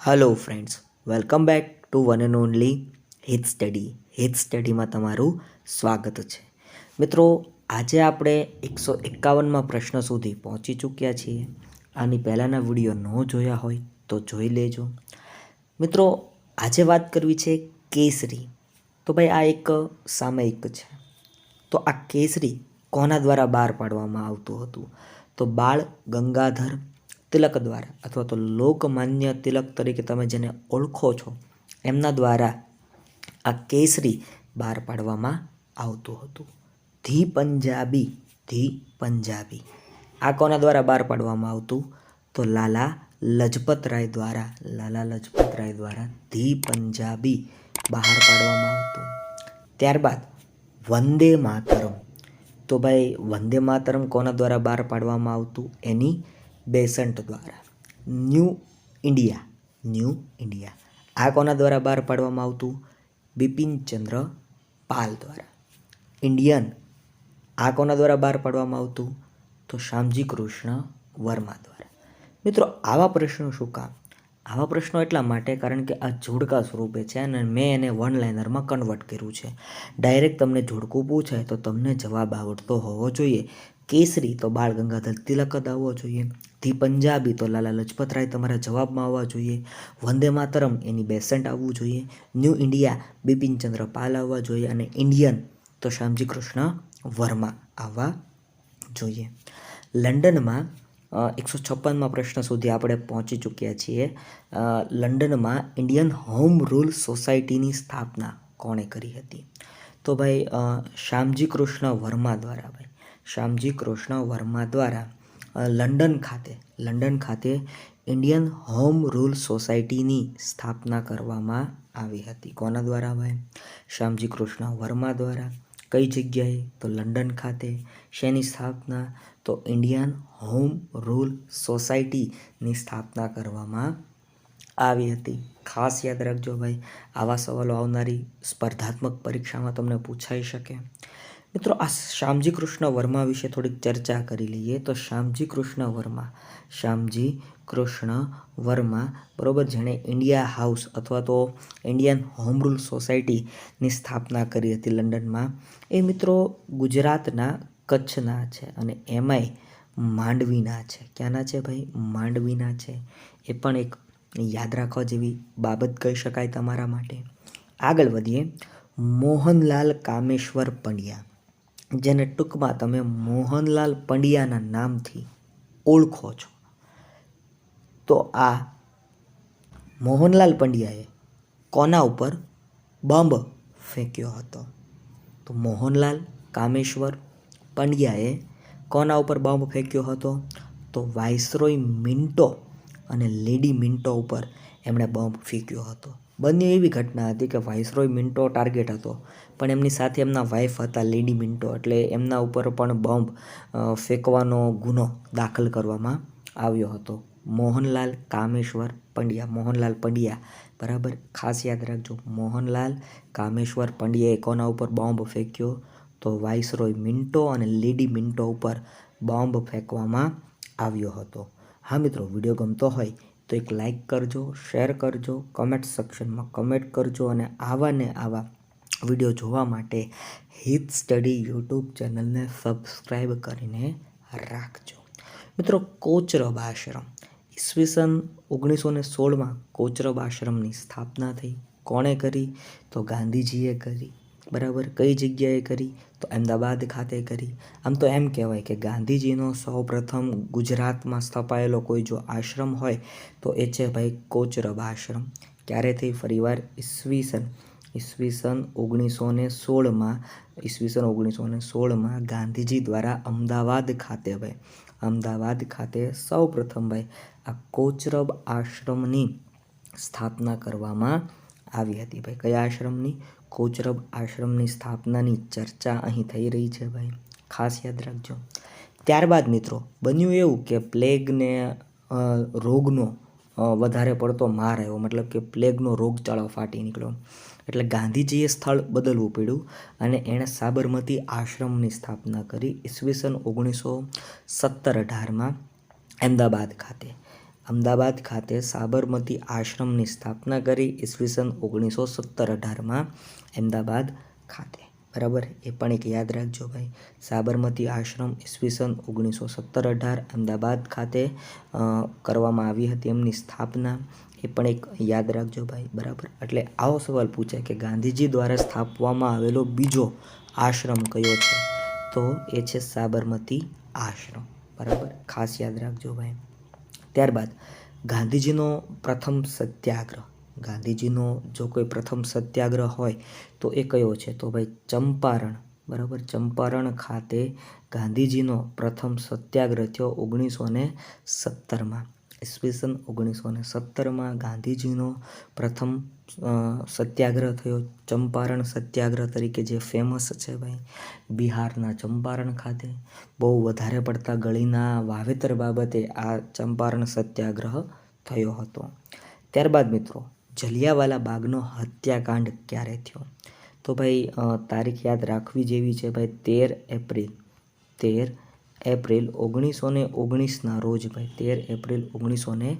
Hello friends welcome back to one and only hit study hit સ્ટડીમાં તમારું સ્વાગત છે. મિત્રો, આજે આપણે એકસો એકાવનમાં પ્રશ્ન સુધી પહોંચી ચૂક્યા છીએ. આની પહેલાંના વીડિયો ન જોયા હોય તો જોઈ લેજો. મિત્રો, આજે વાત કરવી છે કેસરી. તો ભાઈ, આ એક સામયિક છે. તો આ કેસરી કોના દ્વારા બહાર પાડવામાં આવતું હતું? તો બાળ ગંગાધર તિલક દ્વારા અથવા તો લોકમાન્ય તિલક તરીકે તમે જેને ઓળખો છો, એમના દ્વારા આ કેસરી બહાર પાડવામાં આવતું હતું. The Punjabi the Punjabi. આ કોના દ્વારા બહાર પાડવામાં આવતું? તો લાલા લજપત રાય દ્વારા, લાલા લજપત રાય દ્વારા ધી પંજાબી બહાર પાડવામાં આવતું. ત્યારબાદ વંદે માતરમ. તો ભાઈ વંદે માતરમ કોના દ્વારા બહાર પાડવામાં આવતું? એની બેસન્ટ દ્વારા. New India new India. આ કોના દ્વારા બહાર પાડવામાં આવતું? બિપિનચંદ્ર પાલ દ્વારા. ઇન્ડિયન, આ કોના દ્વારા બહાર પાડવામાં આવતું? તો શ્યામજી કૃષ્ણ વર્મા દ્વારા. મિત્રો, આવા પ્રશ્નો શું કામ? આવા પ્રશ્નો એટલા માટે કારણ કે આ જોડકા સ્વરૂપે છે અને મેં એને વન લાઇનરમાં કન્વર્ટ કર્યું છે. ડાયરેક્ટ તમને જોડકું પૂછાય તો તમને જવાબ આવડતો હોવો જોઈએ. કેસરી તો બાળ ગંગાધર તિલક જ આવવો જોઈએ. ધી પંજાબી તો લાલા લજપત રાય તમારા જવાબમાં આવવા જોઈએ. વંદે માતરમ એની બેસન્ટ આવવું જોઈએ. ન્યૂ ઇન્ડિયા બિપિનચંદ્ર પાલ આવવા જોઈએ અને ઇન્ડિયન તો શ્યામજી કૃષ્ણ વર્મા આવવા જોઈએ. લંડનમાં એકસો છપ્પનમાં પ્રશ્ન સુધી આપણે પહોંચી ચૂક્યા છીએ. લંડનમાં ઇન્ડિયન હોમ રૂલ સોસાયટીની સ્થાપના કોણે કરી હતી? તો ભાઈ શ્યામજી કૃષ્ણ વર્મા દ્વારા ભાઈ. શ્યામજી કૃષ્ણ વર્મા દ્વારા લંડન ખાતે લંડન ખાતે ઇન્ડિયન હોમ રૂલ સોસાયટીની સ્થાપના કરવામાં આવી હતી. કોના દ્વારા ભાઈ? શ્યામજી કૃષ્ણ વર્મા દ્વારા. કઈ જગ્યાએ? તો લંડન ખાતે. શેની સ્થાપના? તો ઇન્ડિયન હોમ રૂલ સોસાયટીની સ્થાપના કરવામાં આવી હતી. ખાસ યાદ રાખજો ભાઈ, આવા સવાલો આવનારી સ્પર્ધાત્મક પરીક્ષામાં તમને પૂછાઈ શકે. મિત્રો, આ શ્યામજી કૃષ્ણ વર્મા વિશે થોડીક ચર્ચા કરી લઈએ. તો શ્યામજી કૃષ્ણ વર્મા, શ્યામજી કૃષ્ણ વર્મા, બરોબર? જેણે ઇન્ડિયા હાઉસ અથવા તો ઇન્ડિયન હોમ રૂલ સોસાયટીની સ્થાપના કરી હતી લંડનમાં. એ મિત્રો ગુજરાતના કચ્છના છે અને એમાંય માંડવીના છે. ક્યાંના છે ભાઈ? માંડવીના છે. એ પણ એક યાદ રાખવા જેવી બાબત કહી શકાય તમારા માટે. આગળ વધીએ. મોહનલાલ કામેશ્વર પંડ્યા, જેને ટૂંકમાં તમે મોહનલાલ પંડ્યાના નામથી ઓળખો છો. તો આ મોહનલાલ પંડ્યાએ કોના ઉપર બોમ્બ ફેંક્યો હતો? તો મોહનલાલ કામેશ્વર પંડ્યાએ કોના ઉપર બોમ્બ ફેંક્યો હતો? તો વાઇસરોય મિન્ટો અને લેડી મિન્ટો ઉપર એમણે બોમ્બ ફેંક્યો હતો. બંને એવી ઘટના હતી કે વાઇસરોય મિન્ટો ટાર્ગેટ હતો, પણ એમની સાથે એમના વાઇફ હતા લેડી મિન્ટો, એટલે એમના ઉપર પણ બોમ્બ ફેંકવાનો ગુનો દાખલ કરવામાં આવ્યો હતો. મોહનલાલ કામેશ્વર પંડ્યા. મોહનલાલ પંડ્યા, બરાબર? ખાસ યાદ રાખજો, મોહનલાલ કામેશ્વર પંડ્યાએ કોના ઉપર બોમ્બ ફેંક્યો? તો વાઇસરોય મિન્ટો અને લેડી મિન્ટો ઉપર બોમ્બ ફેંકવામાં આવ્યો હતો. હા મિત્રો, વીડિયો ગમતો હોય તો એક લાઈક કરજો, શેર કરજો, કમેન્ટ સેક્શનમાં કમેન્ટ કરજો અને આવા ને આવા વીડિયો જોવા માટે હિત સ્ટડી યુટ્યુબ ચેનલને સબસ્ક્રાઈબ કરીને રાખજો. મિત્રો, કોચરબ આશ્રમ. ઈસવીસન ઓગણીસો ને સોળમાં કોચરબ આશ્રમની સ્થાપના થઈ. કોણે કરી? તો ગાંધીજીએ કરી. બરાબર? કઈ જગ્યાએ કરી? તો અમદાવાદ ખાતે કરી. આમ તો એમ કહેવાય કે ગાંધીજીનો સૌ પ્રથમ ગુજરાતમાં સ્થપાયેલો કોઈ જો આશ્રમ હોય, તો એ છે ભાઈ કોચરબ આશ્રમ. ક્યારે થઈ ફરીવાર ઈસવીસન ઈસવીસન ઓગણીસો ને સોળમાં, ઈસવીસન ઓગણીસો ને સોળમાં ગાંધીજી દ્વારા અમદાવાદ ખાતે ભાઈ, અમદાવાદ ખાતે સૌ પ્રથમ ભાઈ આ કોચરબ આશ્રમની સ્થાપના કરવામાં આવી હતી ભાઈ. કયા આશ્રમની? કોચરબ આશ્રમની સ્થાપનાની ચર્ચા અહીં થઈ રહી છે ભાઈ. ખાસ યાદ રાખજો. ત્યારબાદ મિત્રો, બન્યું એવું કે પ્લેગને રોગનો વધારે પડતો માર આવ્યો. મતલબ કે પ્લેગનો રોગચાળો ફાટી નીકળ્યો. એટલે ગાંધીજીએ સ્થળ બદલવું પડ્યું અને એણે સાબરમતી આશ્રમની સ્થાપના કરી ઈસવીસન ઓગણીસો સત્તર અઢારમાં અમદાવાદ ખાતે. અમદાવાદ ખાતે સાબરમતી આશ્રમની સ્થાપના કરી ઈસવીસન ઓગણીસો સત્તર અઢારમાં અમદાવાદ ખાતે. બરાબર? એ પણ એક યાદ રાખજો ભાઈ. સાબરમતી આશ્રમ ઈસવીસન ઓગણીસો સત્તર અઢાર અમદાવાદ ખાતે કરવામાં આવી હતી એમની સ્થાપના. એ પણ એક યાદ રાખજો ભાઈ. બરાબર? એટલે આવો સવાલ પૂછાય કે ગાંધીજી દ્વારા સ્થાપવામાં આવેલો બીજો આશ્રમ કયો છે? તો એ છે સાબરમતી આશ્રમ. બરાબર? ખાસ યાદ રાખજો ભાઈ. ત્યારબાદ ગાંધીજીનો પ્રથમ સત્યાગ્રહ. ગાંધીજીનો જો કોઈ પ્રથમ સત્યાગ્રહ હોય તો એ કયો છે? તો ભાઈ ચંપારણ. બરાબર? ચંપારણ ખાતે ગાંધીજીનો પ્રથમ સત્યાગ્રહ થયો ઓગણીસો ને સત્તરમાં. ઈસવીસન ઓગણીસો ને સત્તરમાં ગાંધીજીનો પ્રથમ સત્યાગ્રહ થયો. ચંપારણ સત્યાગ્રહ તરીકે જે ફેમસ છે ભાઈ, બિહારના ચંપારણ ખાતે. બહુ વધારે પડતા ગળીના વાવેતર બાબતે આ ચંપારણ સત્યાગ્રહ થયો હતો. ત્યારબાદ મિત્રો, જલિયાવાલા બાગનો હત્યાકાંડ ક્યારે થયો? તો ભાઈ તારીખ યાદ રાખવી જેવી છે ભાઈ, તેર એપ્રિલ. તેર એપ્રિલ ઓગણીસો ને ઓગણીસના રોજ ભાઈ, તેર એપ્રિલ ઓગણીસો ને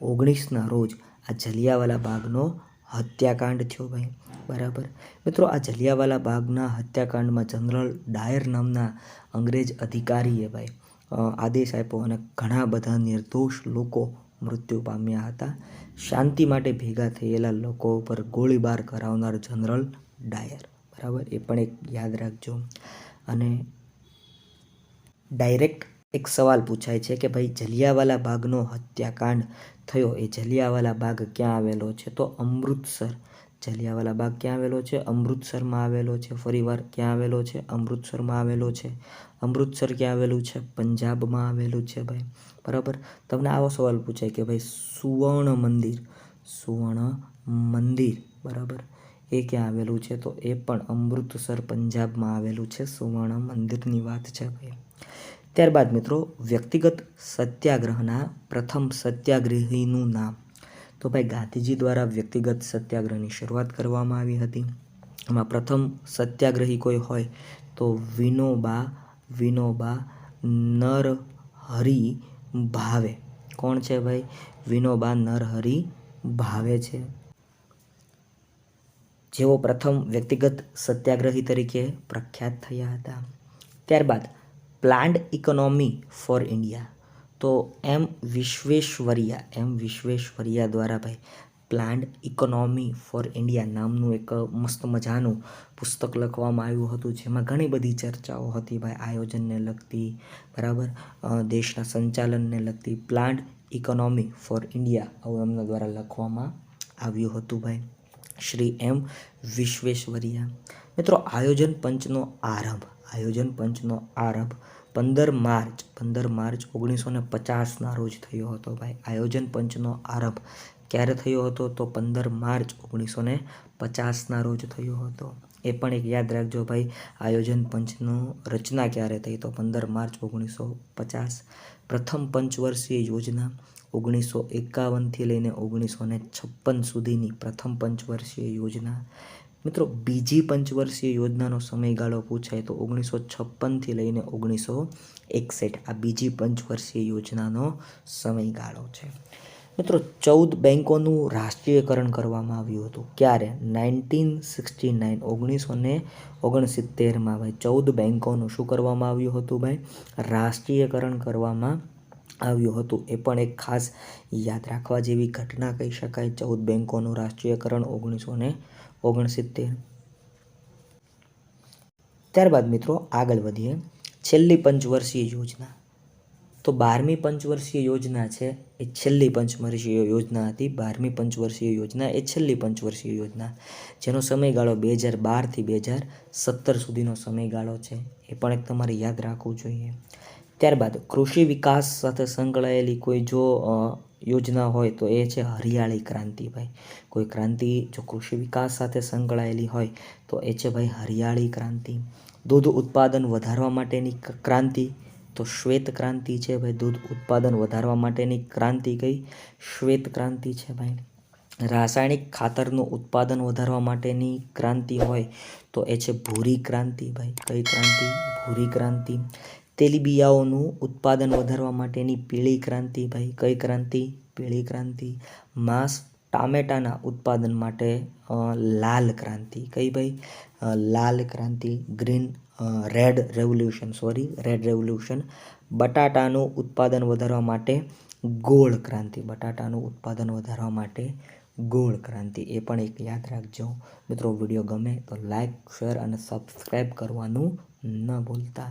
ઓગણીસના રોજ આ જલિયાવાલા બાગનો હત્યાકાંડ થયો ભાઈ, બરાબર? મિત્રો, આ જલિયાવાલા બાગના હત્યાકાંડમાં જનરલ ડાયર નામના અંગ્રેજ અધિકારીએ ભાઈ આદેશ આપ્યો અને ઘણા બધા નિર્દોષ લોકો મૃત્યુ પામ્યા હતા. શાંતિ માટે ભેગા થયેલા લોકો ઉપર ગોળીબાર કરાવનાર જનરલ ડાયર, બરાબર? એ પણ એક યાદ રાખજો. અને ડાયરેક્ટ એક સવાલ પૂછાય છે કે ભાઈ જલિયાવાલા બાગનો હત્યાકાંડ થયો, એ જલિયાવાલા બાગ ક્યાં આવેલો છે? તો અમૃતસર. જલિયાવાલા બાગ ક્યાં આવેલો છે? અમૃતસરમાં આવેલો છે. ફરીવાર, ક્યાં આવેલો છે? અમૃતસરમાં આવેલો છે. અમૃતસર ક્યાં આવેલું છે? પંજાબમાં આવેલું છે ભાઈ. બરાબર? તમને આવો સવાલ પૂછાય કે ભાઈ સુવર્ણ મંદિર સુવર્ણ મંદિર, બરાબર? એ ક્યાં આવેલું છે? તો એ પણ અમૃતસર, પંજાબમાં આવેલું છે. સુવર્ણ મંદિરની વાત છે ભાઈ. ત્યારબાદ મિત્રો, વ્યક્તિગત સત્યાગ્રહના પ્રથમ સત્યાગ્રહીનું નામ. તો ભાઈ, ગાંધીજી દ્વારા વ્યક્તિગત સત્યાગ્રહની શરૂઆત કરવામાં આવી હતી. એમાં પ્રથમ સત્યાગ્રહી કોઈ હોય તો વિનોબા વિનોબા નરહરી ભાવે. કોણ છે ભાઈ? વિનોબા નરહરી ભાવે છે. જેઓ પ્રથમ વ્યક્તિગત સત્યાગ્રહી તરીકે પ્રખ્યાત થયા હતા. ત્યારબાદ પ્લાન્ડ ઇકોનોમી ફોર ઇન્ડિયા તો એમ વિશ્વેશ્વરિયા એમ વિશ્વેશ્વરિયા દ્વારા ભાઈ પ્લાન્ડ ઇકોનોમી ફોર ઇન્ડિયા નામનું એક મસ્ત મજાનું પુસ્તક લખવામાં આવ્યું હતું, જેમાં ઘણી બધી ચર્ચાઓ હતી ભાઈ, આયોજનને લગતી, બરાબર? દેશના સંચાલનને લગતી પ્લાન્ડ ઇકોનોમી ફોર ઇન્ડિયા આવું એમના દ્વારા લખવામાં આવ્યું હતું ભાઈ. શ્રી એમ વિશ્વેશ્વરિયા મિત્રો, આયોજન પંચનો આરંભ. આયોજન પંચનો આરંભ પંદર માર્ચ પંદર માર્ચ ઓગણીસો ને પચાસના રોજ થયો હતો ભાઈ. આયોજન પંચનો આરંભ ક્યારે થયો હતો? તો પંદર માર્ચ ઓગણીસો ને પચાસના રોજ થયો હતો. એ પણ એક યાદ રાખજો ભાઈ, આયોજન પંચનું રચના ક્યારે થઈ? તો પંદર માર્ચ ઓગણીસો પચાસ. પ્રથમ પંચવર્ષીય યોજના ઓગણીસો એકાવનથી લઈને ઓગણીસો ને છપ્પન સુધીની પ્રથમ પંચવર્ષીય યોજના મિત્રો, બીજી પંચવર્ષીય યોજનાનો સમયગાળો પૂછાય તો ઓગણીસો છપ્પનથી લઈને ઓગણીસો એકસઠ આ બીજી પંચવર્ષીય યોજનાનો સમયગાળો છે. મિત્રો, ચૌદ બેન્કોનું રાષ્ટ્રીયકરણ કરવામાં આવ્યું હતું. ક્યારે? નાઇન્ટીન સિક્સટી નાઇન, ઓગણીસો ને ઓગણસિત્તેરમાં. ભાઈ, ચૌદ બેન્કોનું શું કરવામાં આવ્યું હતું, ભાઈ? રાષ્ટ્રીયકરણ કરવામાં આવ્યું હતું. એ પણ એક ખાસ યાદ રાખવા જેવી ઘટના કહી શકાય. ચૌદ બેન્કોનું રાષ્ટ્રીયકરણ ઓગણીસો ને ઓગણસિત્તેર. ત્યારબાદ મિત્રો આગળ વધીએ. છેલ્લી પંચવર્ષીય યોજના. તો બારમી પંચવર્ષીય યોજના છે. એ છેલ્લી પંચવર્ષીય યોજના હતી. બારમી પંચવર્ષીય યોજના એ છેલ્લી પંચવર્ષીય યોજના. જેનો સમયગાળો બે હજાર બારથી બે હજાર સત્તર સુધીનો સમયગાળો છે. એ પણ એક તમારે યાદ રાખવું જોઈએ. ત્યારબાદ કૃષિ વિકાસ સાથે સંકળાયેલી કોઈ જો યોજના હોય તો એ છે હરિયાળી ક્રાંતિ ભાઈ. કોઈ ક્રાંતિ જો કૃષિ વિકાસ સાથે સંકળાયેલી હોય તો એ છે ભાઈ હરિયાળી ક્રાંતિ. દૂધ ઉત્પાદન વધારવા માટેની ક્રાંતિ. તો શ્વેત ક્રાંતિ છે ભાઈ, દૂધ ઉત્પાદન વધારવા માટેની ક્રાંતિ કઈ? શ્વેત ક્રાંતિ છે ભાઈ. રાસાયણિક ખાતરનું ઉત્પાદન વધારવા માટેની ક્રાંતિ હોય તો એ છે ભૂરી ક્રાંતિ ભાઈ. કઈ ક્રાંતિ? ભૂરી ક્રાંતિ. તેલીબિયાઓનું ઉત્પાદન વધારવા માટેની પીળી ક્રાંતિ, ભાઈ, કઈ ક્રાંતિ? પીળી ક્રાંતિ. માંસ ટામેટાના ઉત્પાદન માટે લાલ ક્રાંતિ. કઈ ભાઈ? લાલ ક્રાંતિ. Green red revolution, sorry, red revolution. બટાટાનું ઉત્પાદન વધારવા માટે ગોળ ક્રાંતિ. બટાટાનું ઉત્પાદન વધારવા માટે ગોળ ક્રાંતિ. એ પણ એક યાદ રાખજો. મિત્રો, વીડિયો ગમે તો લાઇક શેર અને સબસ્ક્રાઈબ કરવાનું ન ભૂલતા.